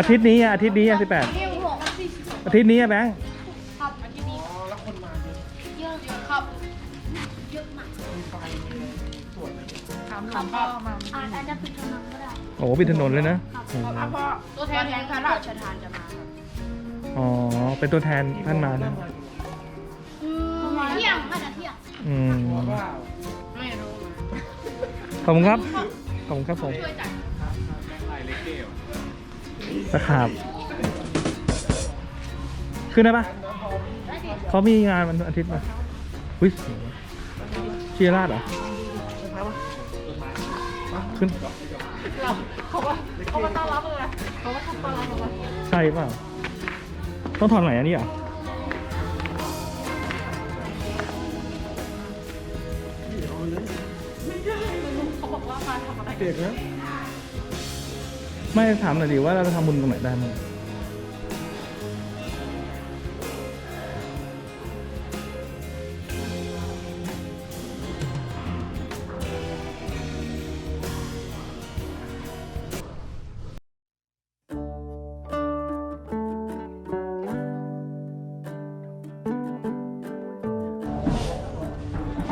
อาทิตย์นี้อะอาทิตย์นี้อะสิบแปดเที่ยวหัวมันสี่สิบอาทิตย์นี้อะแบงค์ครับอาทิตย์นี้อ๋อแล้วคนมาเยอะเยอะเยอะครับเยอะมากมีไฟมีสวยเลยถามหลวงพ่อมาอาจอาจจะปิดถนนก็ได้โอ้โหปิดถนนเลยนะอืมเพราะตัวแทนแทนพระราชทานจะมาครับอ๋อเป็นตัวแทนท่านมานะเที่ยงอาจจะเที่ยงอืมหัวเปล่าไม่รู้ขอบคุณครับขอบคุณครับผม ช่วยจัด ตะขาบขึ้นได้ปะได้ดิเขามีงานวันอาทิตย์ป่ะวิสชีราชเหรอ ขึ้น เขาว่าเขามาต้อนรับเลยเขาว่าทำต้อนรับเราใช่เปล่าต้องถอนไหนอันนี้เหรอเขาบอกว่ามาทำอะไร เด็กนะ ไม่ถามหน่อยดิว่าเราจะทำบุญตรงไหนได้มั้ง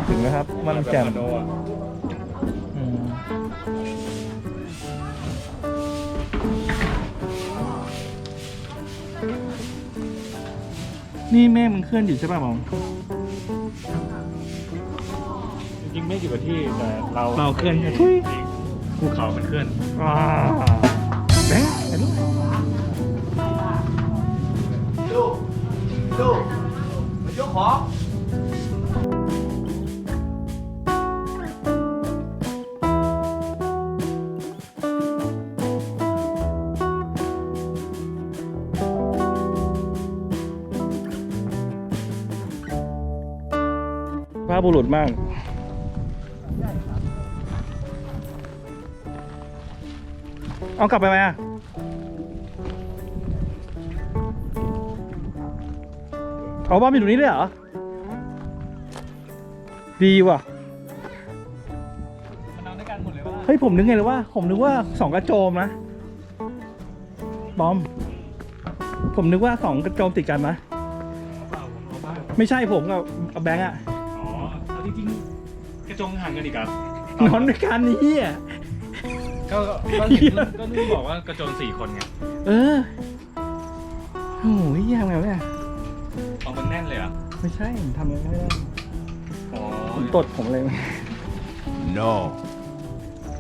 ถึงแล้วครับ มันแจ่มอืม นี่แม่มันเคลื่อนอยู่ใช่ป่ะมองจริงๆไม่กี่วันที่แต่เราเราเคลื่อนทุยภูเขามันเคลื่อนอ่าแบงค์เห็นไหมลูกลูกมายกของ พระบุรุษมาก เอากลับไปไหมอะเอาบ้านอยู่ตรงนี้เลยเหรอ ดีว่ะ มันนอนด้วยกันหมดเลยว่าเฮ้ย ผมนึกไงเลยว่า ผมนึกว่าสองกระโจมนะบอม ผมนึกว่าสองกระโจมติดกันนะเปล่าผมเอาบ้านไม่ใช่ผมกับกับแบงค์อะอ๋อเอา จริงๆ กระจงห่างกันอีกครับนอนด้วยกันนี่อะก็ก็เห็นก็นุ่นบอกว่ากระโจนสี่คนไงเออโอ้ยยังไงวะเนี่ยเอามันแน่นเลยเหรอะไม่ใช่ผมทำอะไรไม่ได้อ๋อผมตดผมเลย no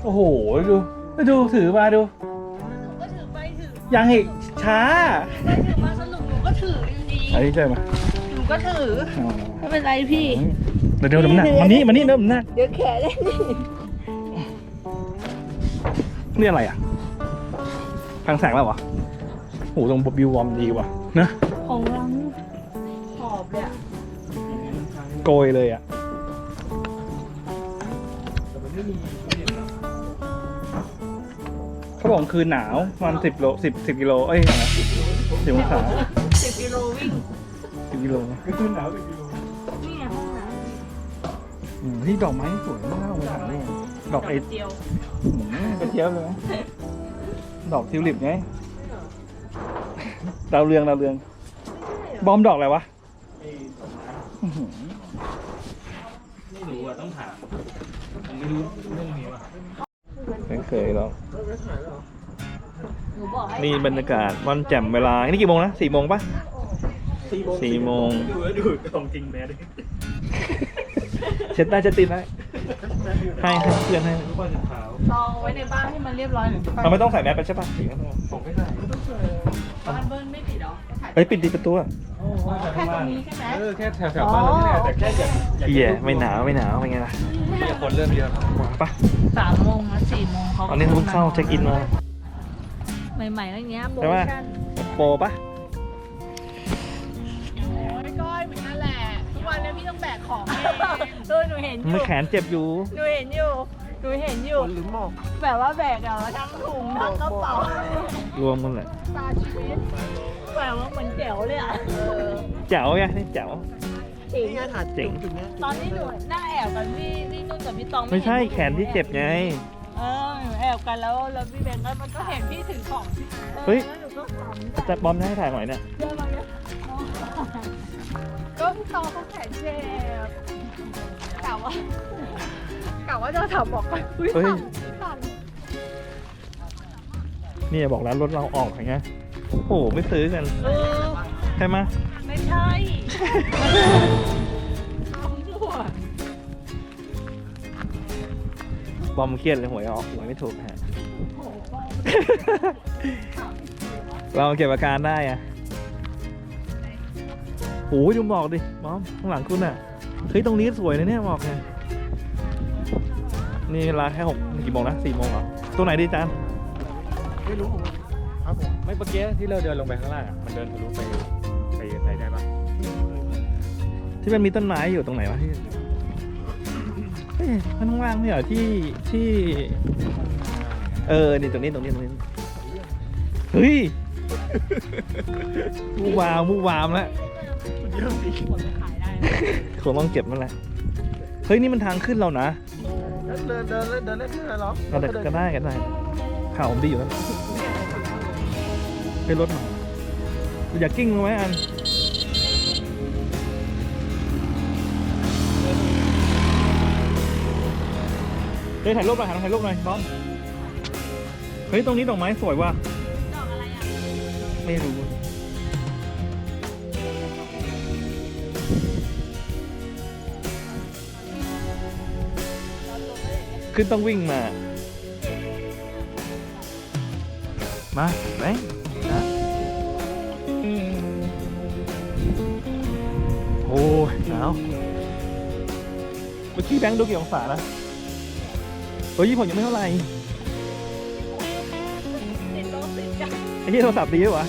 โอ้โห ดูดูถือมาดู หนูก็ถือไปถือยังอีกช้า ไปถือมาสนุกหนูก็ถืออยู่ดี อันนี้ใช่ไหมหนู ก็ถืออ๋อไม่เป็นไรพี่ เดี๋ยวเดี๋ยวน้ำหนักมันนี่มันนี่เริ่มหนักเดี๋ยวแขนได้นี่นี่อะไรอะทางแสงแล้ววะโอ้โหตรงบิววอร์มดีว่ะนะของเราหอบเลยอะโกยเลยอะแต่มันไม่มีไม่เห็นหรอกเขาบอกคืนหนาวประมันสิบโลสิบสิบกิโลเอ้ยสิบองศาสิบกิโลวิ่ง สิบกิโลก็คือหนาวเป็นกิโลนี่ไงห้องน้อืมนี่ดอกไม้สวยมากเลยถ่ายรูปดอกำไอ้เจียวอืมกระเทียมเลยนะดอกทิวลิปไงดาวเรืองดาวเรือง บอมดอกอะไรวะไอ้ดอกไม้อื้อหือไม่รู้อะต้องถามผมไม่รู้เรื่องนี้ว่ะไม่เคยหรอกหนูบอกให้นี่บรรยากาศวันแจ่มเวลา นี่กี่โมงนะสี่โมงปะ สี่โมงสี่โมง ดูแล้วดูของจริงแม่ดิเช็ดได้เช็ดตีนได้ให้ให้เพื่อนให้ทุกคนจะขาวลองไว้ในบ้านให้มันเรียบร้อยหน่อยเราไม่ต้องใส่แมสไปใช่ปะผมไม่ใส่บ้านเบิ้ลไม่ปิดหรอเฮ้ยปิดดีประตูอะแค่ตรงนี้ใช่ไหม เออแค่แถวๆบ้านเรานี่แหละแต่แค่อยากอยากเหี้ยไม่หนาวไม่หนาวเป็นไงล่ะมีคนเริ่มเยอะปะสามโมงนะสี่โมงเขาตอนนี้เพิ่งเข้าเช็คอินมา ใหม่ๆแล้วเนี้ยโปรใช่โมปะชั่นโปรปะ เองเออหนูเห็นอมืยู่อแขนเจ็บอยู่ หนูเห็นอยู่หนูเห็นอยู่ หรือหมอกแบบว่าแบกอะทั้งถุงทั้งกระเป๋ารวมกันแหละตาชีวิตแบบว่าเหมือนแจ๋วเลยอะเออแจ๋วไงนี่แจ๋ว จริงนี่ไงถ่ายเจ๋ง จุดเนี้ยตอนนี้หนูหน้าแอบกันพี่พี่นุ่นกับพี่ตองไม่ใช่เห็นแขนที่เจ็บไง เออแอบกันแล้วแล้วพี่แบงค์ก็มันก็ก็เห็เห็นนพี่ถือของเฮ้ยแล้วหนูก็ขำแต่บอมจะให้ถ่ายหน่อยเนี่ย เดินมาเนี่ย ก็พี่ตองเขาแขนเจ็บกะว่ากะว่าจะถามบอกกันอุ้ยเฮ้ย สั่นนี่บอกแล้วรถเราออกอย่างเงี้ยโอ้โหไม่ซื้อกันเออใช่ไหมไม่ใช่เอาหัวบอมเครียดเลยหวยออกหวยไม่ถูกฮะ เราเก็บอาการได้อะ โอ้ยดูหมอกดิบอมข้างหลังคุณอะเฮ้ยตรงนี้สวยนะเนี่ยหมอกเนี่ยนี่เวลาแค่หกกี่โมงนะสี่โมงเหรอตัวไหนดีจานไม่รู้ผมครับผมไม่เมื่อกี้ที่เราเดินลงไปข้างล่างอะมันเดินทะลุไปไปไปได้ปะที่มันมีต้นไม้อยู่ตรงไหนวะที่เฮ้ยมันข้างล่างไม่เหรอที่ที่ เออนี่ตรงนี้ตรงนี้ตรงนี้เฮ้ยมูวามมูวามแล้ว เยอะสิคนไปขายได้คงต้องเก็บนั่นแหละ เฮ้ย นี่มันทางขึ้นเรานะเดินเดินเล่นเดินเล่นไม่ได้หรอก็ได้ก็ได้ก็ได้ข่าวผมดีอยู่นั่นไปรถมาอยากกิ้งลงไหมอัน เฮ้ยถ่ายรูปหน่อยถ่ายรูปหน่อยบอมเฮ้ย ตรงนี้ดอกไม้สวยว่ะ ดอกอะไรอะ ไม่รู้ ขึ้นต้องวิ่งมา มาไหนนะโอ้ยหนาวเมื่อกี้แบงค์ดูกี่องศานะเฮ้ยผมยังไม่เท่าไหร่ติดรถติดกันไอ้ที่โทรศัพท์ดีด้วยวะ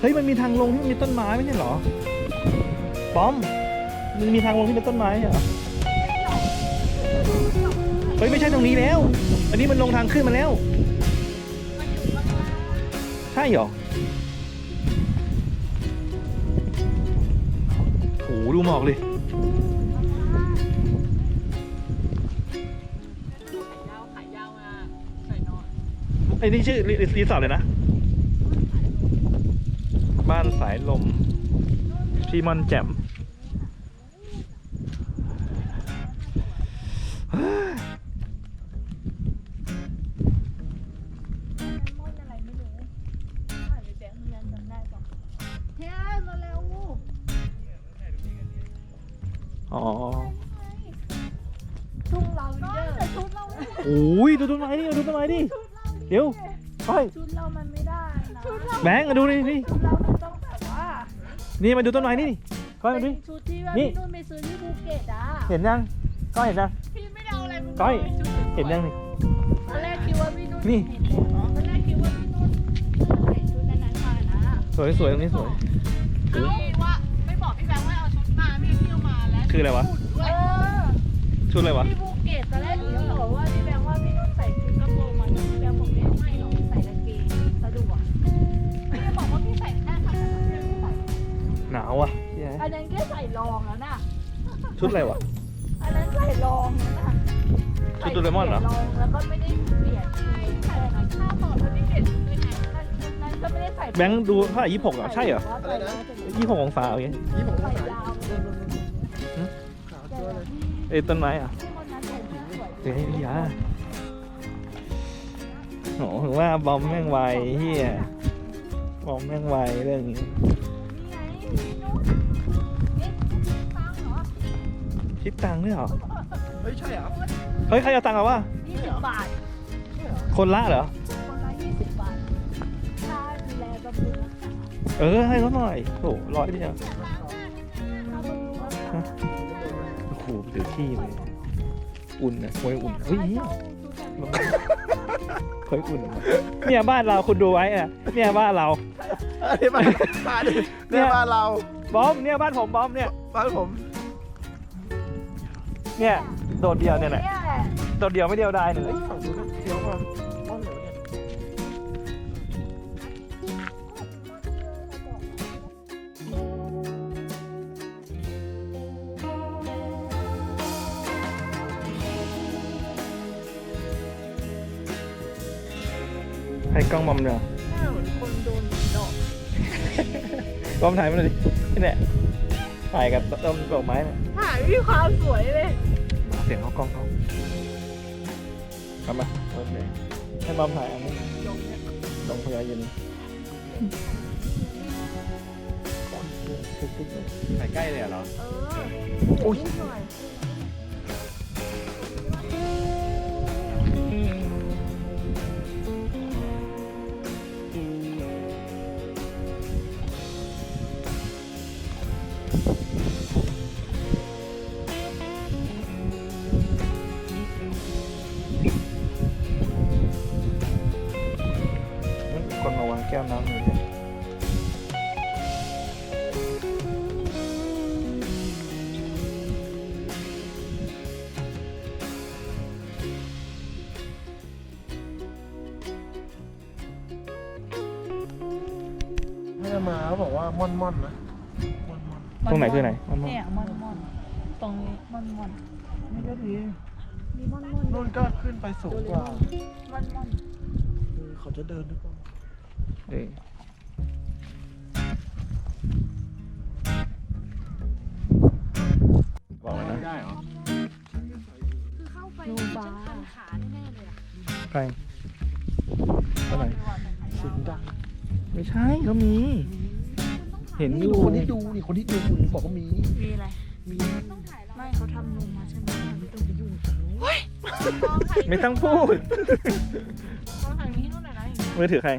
เฮ้ยมันมีทางลงที่มีต้นไม้ไม่ใช่เหรอป้อมมันมีทางลงที่เป็นต้นไม้เหรอ เฮ้ยไม่ใช่ตรงนี้แล้ว อันนี้มันลงทางขึ้นมาแล้ว ใช่เหรอโหดูหมอกเลยยาวขายยาวมาใส่นนไอ้นี่ชื่อรีรีสอร์ทเลยนะ บ้านสายลมที่มอนแจ่ม โอ้ยดูต้นไม้ดิดูต้นไม้ดิเดี๋ยวไปชุดเรามันไม่ได้นะชุดเราแบงค์มาดูดินี่ชุดเรามันต้องแบบว่านี่มาดูต้นไม้นี่ก้อยเป็มาดินชุดที่ว่านี่พี่นุ่นไปซื้อที่ภูเก็ตอะเห็นยังก้อยเห็นยังพี่ไม่ได้เอาอะไรมาก้อยชุดเห็นยังนี่ตอนแรกคิดว่าพี่นุ่นนี่เห็นแล้วตอนแรกคิดว่าพี่นุ่นใส่ชุดนั้นๆมานะสวยสวยตรงนี้สวยเอาว่าไม่บอกพี่แบงค์ว่าเอาชุดมาพี่เที่ยวมาแล้วคืออะไรวะเออ ชุดอะไรวะที่ภูเก็ตตอนแรกหนูยังบอกว่าพี่แบงค์ว่าพี่นุ่นใส่ชุดกระโปรงมาพี่แบงค์บอกไม่ไม่หรอกใส่กางเกงสะดวกพี่จะบอกว่าพี่ใส่แค่ทำแบบนี้พี่ใส่หนาวอะเหี้ยอันนั้นแค่ใส่รองแล้วน่ะชุดอะไรวะ อันนั้นใส่รองแล้วน่ะชุดโดเรมอนเหรอ ใส่รองแล้วก็ไม่ได้เปลี่ยนใส่แบบข้าวต่อแล้วไม่เปลี่ยนชุดด้วยไงชุดนั้นก็ไม่ได้ใส่แบงค์ดูเท่าไหร่ยี่หกอะ ใช่เหรออะไรนะ ยี่หกองศาอย่างเงี้ยยี่ผมใส่ขายยาวขาวตัว เลยเอ้ยต้นไม้อะที่คนนั้นใส่เสื้อสวยเฮ้ยอยาโหถึงว่าบอมแม่งไวเฮียบอมแม่งไวเรื่องนี้นี่ไงพี่นุ่นนี่ตังค์เหรอคิดตังค์ด้วยเหรอ เฮ้ยใช่เหรอเฮ้ย ใครจะตังค์เอาวะยี่สิบบาท คนละเหรอ คนละยี่สิบบาท ค่าดูแลบำรุงรักษาเออ ให้เขาหน่อยโอ้ร้อยเดียวค่าบำรุงรักษาโอ้โห ถือขี้เลยอุ่นนะคอยอุ่นเฮ้ยค่าเหี้ยเช่าชุดแบบนี้คอยอุ่นเนี่ยบ้านเราคุณดูไว้อะเนี่ยบ้านเราอันนี้บ้านบ้านเนี่ยบ้านเราบอมเนี่ยบ้านผมบอมเนี่ยบ้านผม เนี่ยโดดเดียวเนี่ยแหละเนี่ยแหละโดดเดียวไม่เดียวได้หนึ่งเฮ้ยฝั่งนู้นเสียวมาบ้าน ให้กล้องมอมเดียวหน้าเหมือนคนโดนดอกกล้องถ่ายมาหน่อยดินี่แหละถ่ายกับต้นดอกไม้เนี่ยถ่ายไม่มีความสวยเลยเสียงเขากล้องเขากลับมาโอเคให้มอมถ่ายอันนี้ลงพยายินถ่ายใกล้เลยเหรอ เอออุ้ย นิดหน่อย คนมาวางแก้วน้ำอยู่เนี่ยให้มาเขาบอกว่าม่อนม่อนๆนะม่อนม่อนตรงไหนคือไหนมันมองเนี่ยมอนมอนตรงนี้มอนมอนๆนี่ก็ดีมีมอนมอนนู่นก็ขึ้นไปสูงกว่า มอนมอนเออเขาจะเดินหรือเปล่า เออบอกเลยนะได้เหรอคือเข้าไปจนพันขาแน่ๆเลยอะใครเท่าไหร่เสียงดังไม่ใช่เขามี เห็นอยู่คนที่ดูนี่คนที่ดูคุณบอกว่ามี มีอะไร มีไม่เขาทำนมมาใช่ไหมไม่ต้องไปยุ่งไม่ต้องพูดเขาถ่ายนี้ให้นู่นหน่อยนะอย่างนี้มือถือใคร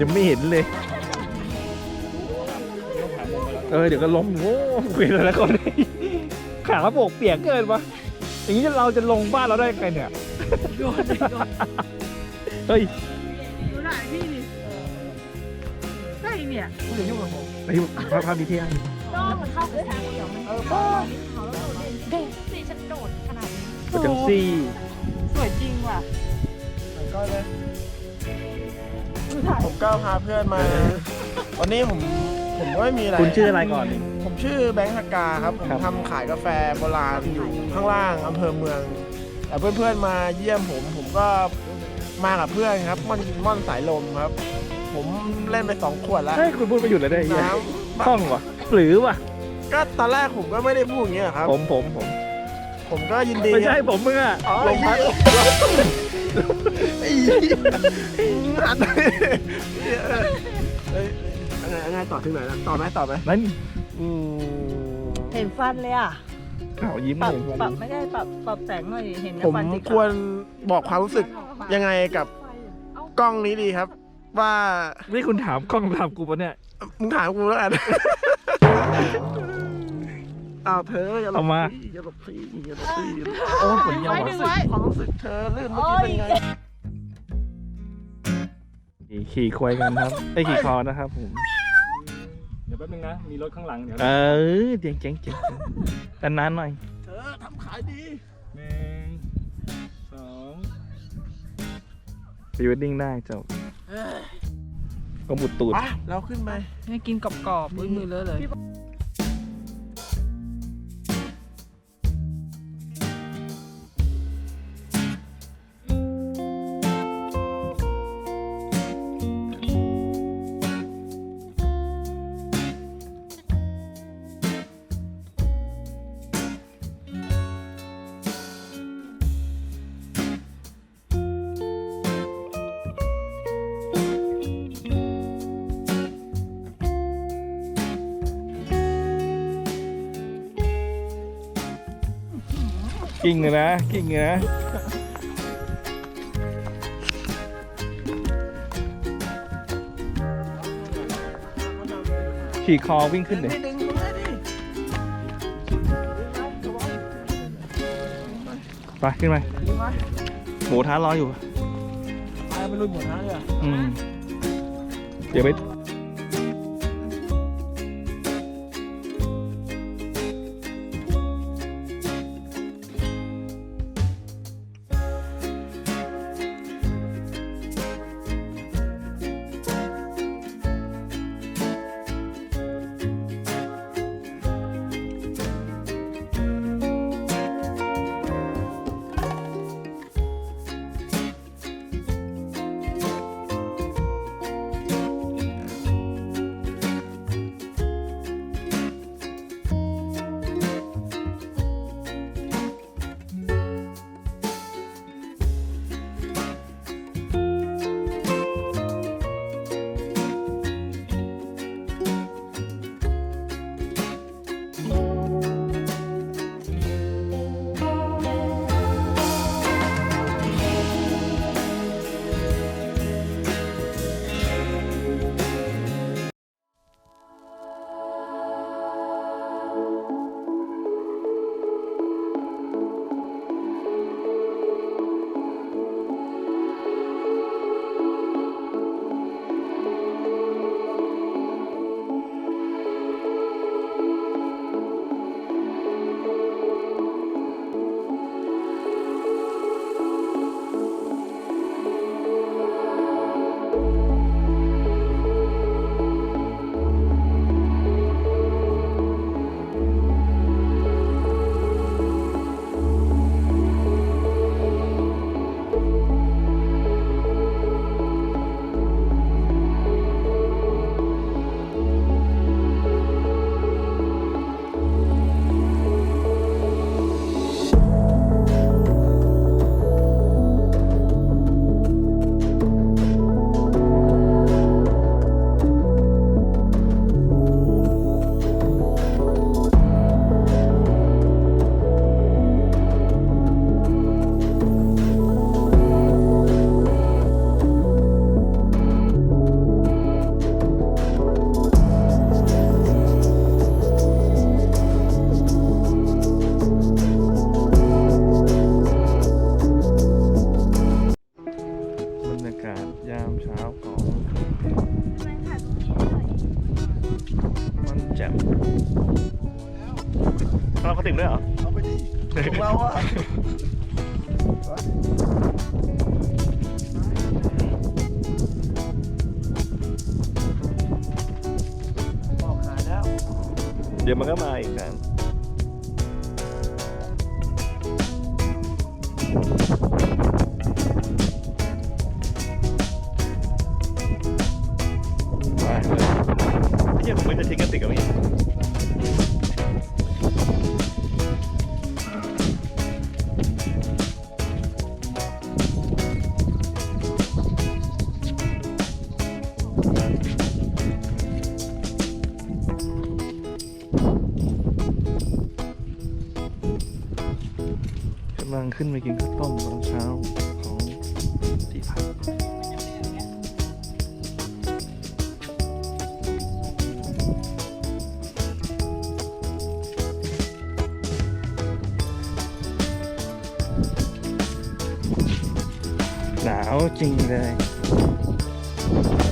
ยังไม่เห็นเลย เออเดี๋ยวก็ล้มโอ้คุยแต่ละคนขาโบกเปียกเกินปะอย่างนี้เราจะลงบ้านเราได้ไงเนี่ยเฮ้ยดูหน่อยพี่ดิใช่เนี่ยคุณอย่ายุ่งกับผมไอ้ภาพภาพดีที่อันก็มันเข้าไปทางเดียวมันเออเขาแล้วโดดเด่นสิฉันโดดขนาดนี้ประจังซี่ สวยจริงว่ะก็เลย ผมก็พาเพื่อนมา วันนี้ผมผมก็ไม่มีอะไร คุณชื่ออะไรก่อนนี่ผมชื่อแบงค์ฮักกาครับ ผมครับ ทำขายกาแฟโบราณอยู่ข้างล่างอำเภอเมือง แต่เพื่อนๆมาเยี่ยมผม ผมก็มากับเพื่อนครับม่อนม่อนสายลมครับ ผมเล่นไปสองขวดแล้วให้ยคุณพูดไปหยุดเลยได้ยังน้คล่องวะหรือวะำก็ตอนแรกผมก็ไม่ได้พูดอย่างนี้ยครับ ผมผมผมผมก็ยินดีไม่ใช่ผมมึงอะอ๋อลงพัก ไอ้เหี้ยหันเอ้ยยังไงยังไงต่อถึงไหนแล้วต่อไหมต่อไหมนั่นอืมเห็นฟันเลยอะข่าวยิ้มปรับเลยปรับไม่ได้ปรับปรับแสงหน่อยเห็นในผมฟันจริงควรบอกความรู้สึกยังไงกับกล้องนี้ดีครับ ว่านี่คุณถามกล้องถามกูปะเนี่ย มึงถามกูแล้วกัน อ้าวเธออย่าหลบเอามาพี่อย่าหลบพี่อย่าหลบพี่โอ้ยปวดเยี่ยวไว้อะดึงไว้ความรู้สึกเธอลื่นเมื่อกี้เป็นไงขี่ควายกันครับไอ้ยขี่คอนะครับผม เดี๋ยวแป๊บนึงนะ มีรถข้างหลังเดี๋ยว เออเจ๋งเจ๋งเจ๋งแต่นานหน่อย เธอทำขายดีหนึ่งสองพรีเวดดิ้งได้จบก็บุดตูดไปเราขึ้นไปนี่กินกรอบๆอุ้ยมือเลอะเลย กิ่งเลยนะ กิ่งเลยนะขี่คอวิ่งขึ้นเลยไม่ดึงตรงนี้ดิไปขึ้นไปดึงไว้หมูท้ารออยู่ไปไปลุยหมดนะเลยอืมเดี๋ยวไป you.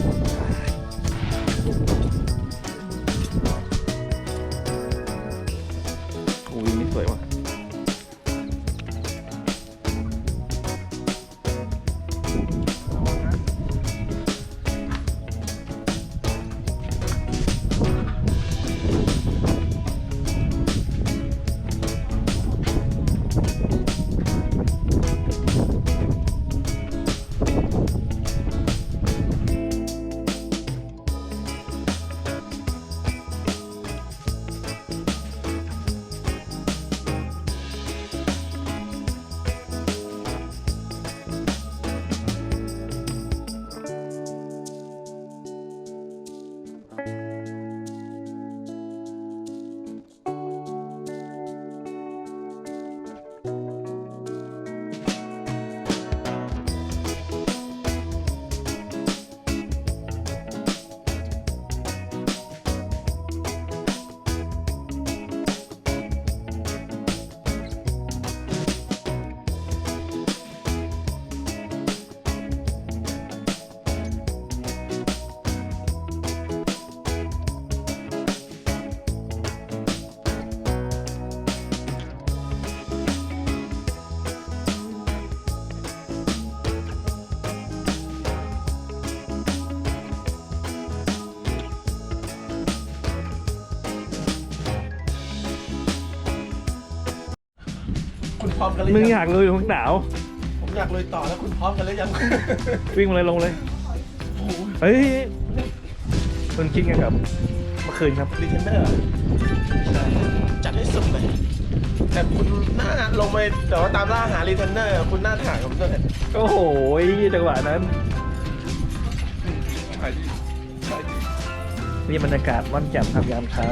คุณพร้อมกันหรือมึงอยังยากลุยมึงหนาว ผมอยากลุยต่อแล้วคุณพร้อมกันหรือยัง วิ่งมาเลยลงเลยโอ้โหเฮ้ยคุณคิดไงกับเมื่อคืนครับรีเทนเนอร์จัดให้สุดเลยแต่คุณหน้าลงไปเดี๋ยวตามล่าหารีเทนเนอร์ คุณหน้าถ่ายผมด้วยโอ้โหจังหวะนั้น ถ่ายดีถ่ายดีนี่บรรยากาศม่อนแจ่มครับยามเช้า